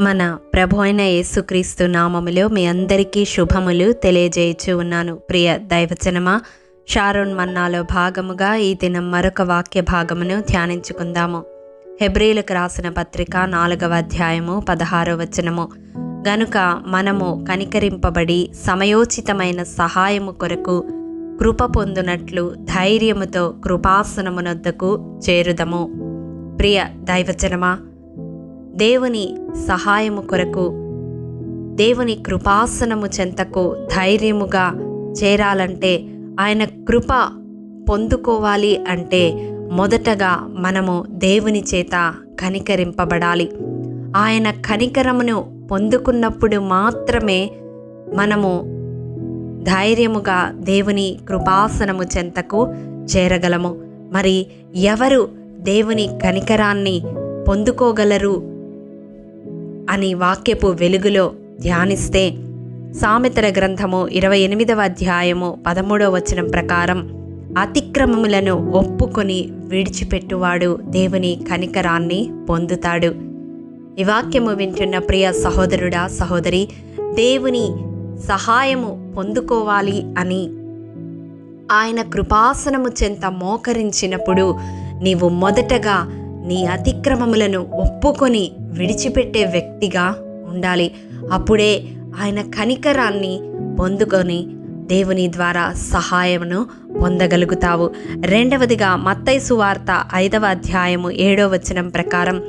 మన ప్రభు అయిన యేసుక్రీస్తు నామములో మీ అందరికీ శుభములు తెలియజేయచ్చు ఉన్నాను. ప్రియ దైవచనమా షారోన్ మన్నాలో భాగముగా ఈ దినం మరొక వాక్య భాగమును ధ్యానించుకుందాము. హెబ్రిలకు రాసిన పత్రిక నాలుగవ అధ్యాయము పదహారో వచనము. గనుక మనము కనికరింపబడి సమయోచితమైన సహాయము కొరకు కృప పొందునట్లు ధైర్యముతో కృపాసనమునొద్దకు చేరుదము. ప్రియ దైవజనమా దేవుని సహాయము కొరకు దేవుని కృపాసనము చెంతకు ధైర్యముగా చేరాలంటే ఆయన కృప పొందుకోవాలి అంటే మొదటగా మనము దేవుని చేత కనికరింపబడాలి. ఆయన కనికరమును పొందుకున్నప్పుడు మాత్రమే మనము ధైర్యముగా దేవుని కృపాసనము చెంతకు చేరగలము. మరి ఎవరు దేవుని కనికరాన్ని పొందుకోగలరు? అని వాక్యపు వెలుగులో ధ్యానిస్తే సామెతల గ్రంథము ఇరవై ఎనిమిదవ అధ్యాయము పదమూడవ వచనం ప్రకారం అతిక్రమములను ఒప్పుకొని విడిచిపెట్టువాడు దేవుని కనికరాన్ని పొందుతాడు. ఈ వాక్యము వింటున్న ప్రియ సహోదరుడా సహోదరి దేవుని సహాయము పొందుకోవాలి అని ఆయన కృపాసనము చెంత మోకరించినప్పుడు నీవు మొదటగా నీ అతిక్రమములను ఒప్పుకొని విడిచిపెట్టే వ్యక్తిగా ఉండాలి. అప్పుడే ఆయన కనికరాన్ని పొందుకొని దేవుని ద్వారా సహాయమును పొందగలుగుతావు. రెండవదిగా మత్తైసు వార్త ఐదవ అధ్యాయము ఏడవ వచనం ప్రకారం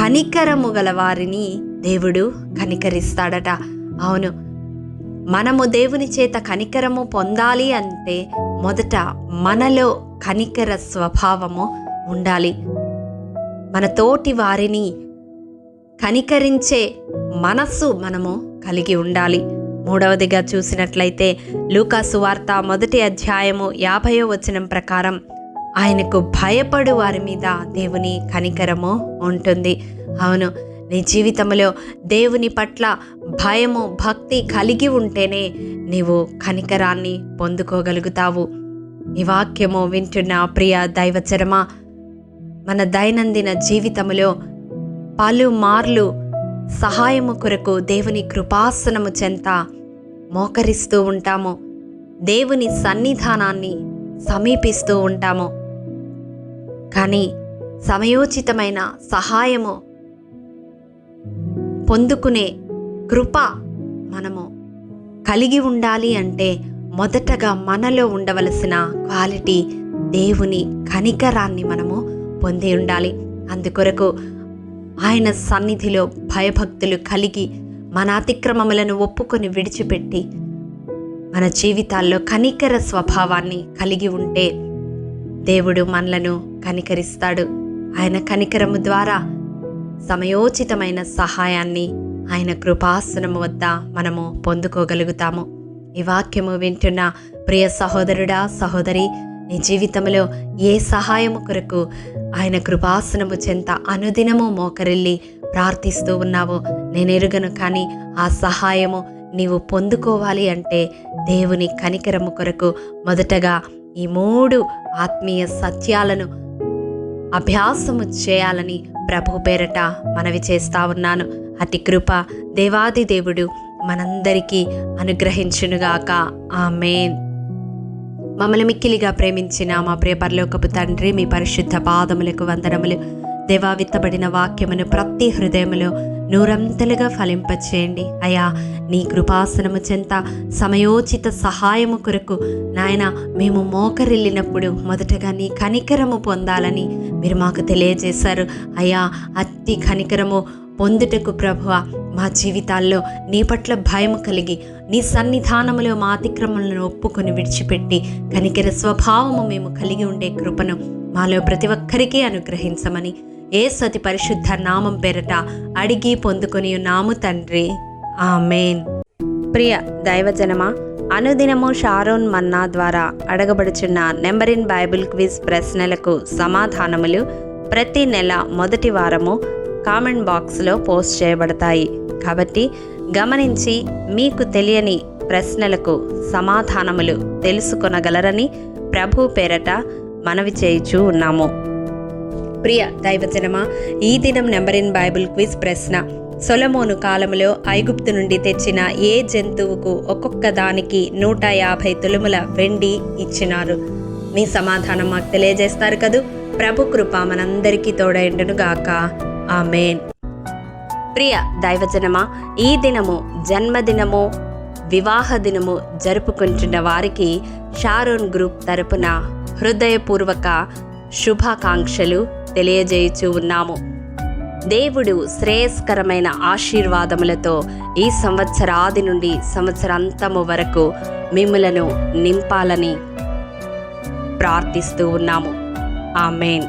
కనికరము గల వారిని దేవుడు కనికరిస్తాడట. అవును మనము దేవుని చేత కనికరము పొందాలి అంటే మొదట మనలో కనికర స్వభావము ఉండాలి. మన తోటి వారిని కనికరించే మనస్సు మనము కలిగి ఉండాలి. మూడవదిగా చూసినట్లయితే లూకాసు వార్త మొదటి అధ్యాయము యాభయో వచనం ప్రకారం ఆయనకు భయపడు వారి మీద దేవుని కనికరము ఉంటుంది. అవును నీ జీవితంలో దేవుని పట్ల భయము భక్తి కలిగి ఉంటేనే నీవు కనికరాన్ని పొందుకోగలుగుతావు. ఈ వాక్యము వింటున్న ప్రియ దైవచరమా మన దైనందిన జీవితములో పలుమార్లు సహాయము కొరకు దేవుని కృపాసనము చెంత మోకరిస్తూ ఉంటాము. దేవుని సన్నిధానాన్ని సమీపిస్తూ ఉంటాము. కానీ సమయోచితమైన సహాయము పొందుకునే కృప మనము కలిగి ఉండాలి అంటే మొదటగా మనలో ఉండవలసిన క్వాలిటీ దేవుని కనికరాన్ని మనము పొంది ఉండాలి. అందుకొరకు ఆయన సన్నిధిలో భయభక్తులు కలిగి మన అతిక్రమములను ఒప్పుకొని విడిచిపెట్టి మన జీవితాల్లో కనికర స్వభావాన్ని కలిగి ఉంటే దేవుడు మనలను కనికరిస్తాడు. ఆయన కనికరము ద్వారా సమయోచితమైన సహాయాన్ని ఆయన కృపాసనము వద్ద మనము పొందుకోగలుగుతాము. ఈ వాక్యము వింటున్న ప్రియ సహోదరుడా సహోదరి నీ జీవితంలో ఏ సహాయము కొరకు ఆయన కృపాసనము చెంత అనుదినము మోకరిల్లి ప్రార్థిస్తూ ఉన్నావో నేను ఎరుగను కానీ ఆ సహాయము నీవు పొందుకోవాలి అంటే దేవుని కనికరము కొరకు మొదటగా ఈ మూడు ఆత్మీయ సత్యాలను అభ్యాసము చేయాలని ప్రభు పేరట మనవి చేస్తా ఉన్నాను. అతి కృప దేవాది దేవుడు మనందరికీ అనుగ్రహించునుగాక. ఆమెన్. మమ్మల్ని మిక్కిలిగా ప్రేమించిన మా ప్రియ పరలోకపు తండ్రి మీ పరిశుద్ధ పాదములకు వందనములు. దేవా విత్తబడిన వాక్యమును ప్రతి హృదయములో నూరంతలుగా ఫలింపచేయండి. అయా నీ కృపాసనము చెంత సమయోచిత సహాయము కొరకు నాయన మేము మోకరిల్లినప్పుడు మొదటగా నీ కనికరము పొందాలని మీరు మాకు తెలియజేశారు. అయా అతి కనికరము పొందుటకు ప్రభువ మా జీవితాల్లో నీ పట్ల భయం కలిగి నీ సన్నిధానములో మా అతిక్రమలను ఒప్పుకొని విడిచిపెట్టి కనికెర స్వభావము మేము కలిగి ఉండే కృపను మాలో ప్రతి ఒక్కరికి అనుగ్రహించమని ఏ సతి పరిశుద్ధ నామం పేరట అడిగి పొందుకొని నాము తండ్రి. ఆమెన్. ప్రియ దైవజనమా అనుదినము షారోన్ మన్నా ద్వారా అడగబడుచున్న నెంబర్ ఇన్ బైబిల్ క్విజ్ ప్రశ్నలకు సమాధానములు ప్రతి నెల మొదటి వారము కామెంట్ బాక్స్లో పోస్ట్ చేయబడతాయి. కాబట్టి గమనించి మీకు తెలియని ప్రశ్నలకు సమాధానములు తెలుసుకొనగలరని ప్రభు పేరట మనవి చేయుచూ ఉన్నాము. ప్రియ దైవజనమా ఈ దినం నెంబర్ ఇన్ బైబిల్ క్విజ్ ప్రశ్న. సొలమోను కాలంలో ఐగుప్తు నుండి తెచ్చిన ఏ జంతువుకు ఒక్కొక్క దానికి నూట యాభై తులుముల వెండి ఇచ్చినారు? మీ సమాధానం మాకు తెలియజేస్తారు కదూ? ప్రభు కృప మనందరికీ తోడైండును గాక ఆమెన్. ప్రియ దైవజనమా ఈ దినము జన్మదినము వివాహ దినము జరుపుకుంటున్న వారికి షారోన్ గ్రూప్ తరపున హృదయపూర్వక శుభాకాంక్షలు తెలియజేయచూ ఉన్నాము. దేవుడు శ్రేయస్కరమైన ఆశీర్వాదములతో ఈ సంవత్సరాది నుండి సంవత్సరాంతము వరకు మిమ్మలను నింపాలని ప్రార్థిస్తూ ఉన్నాము. ఆమెన్.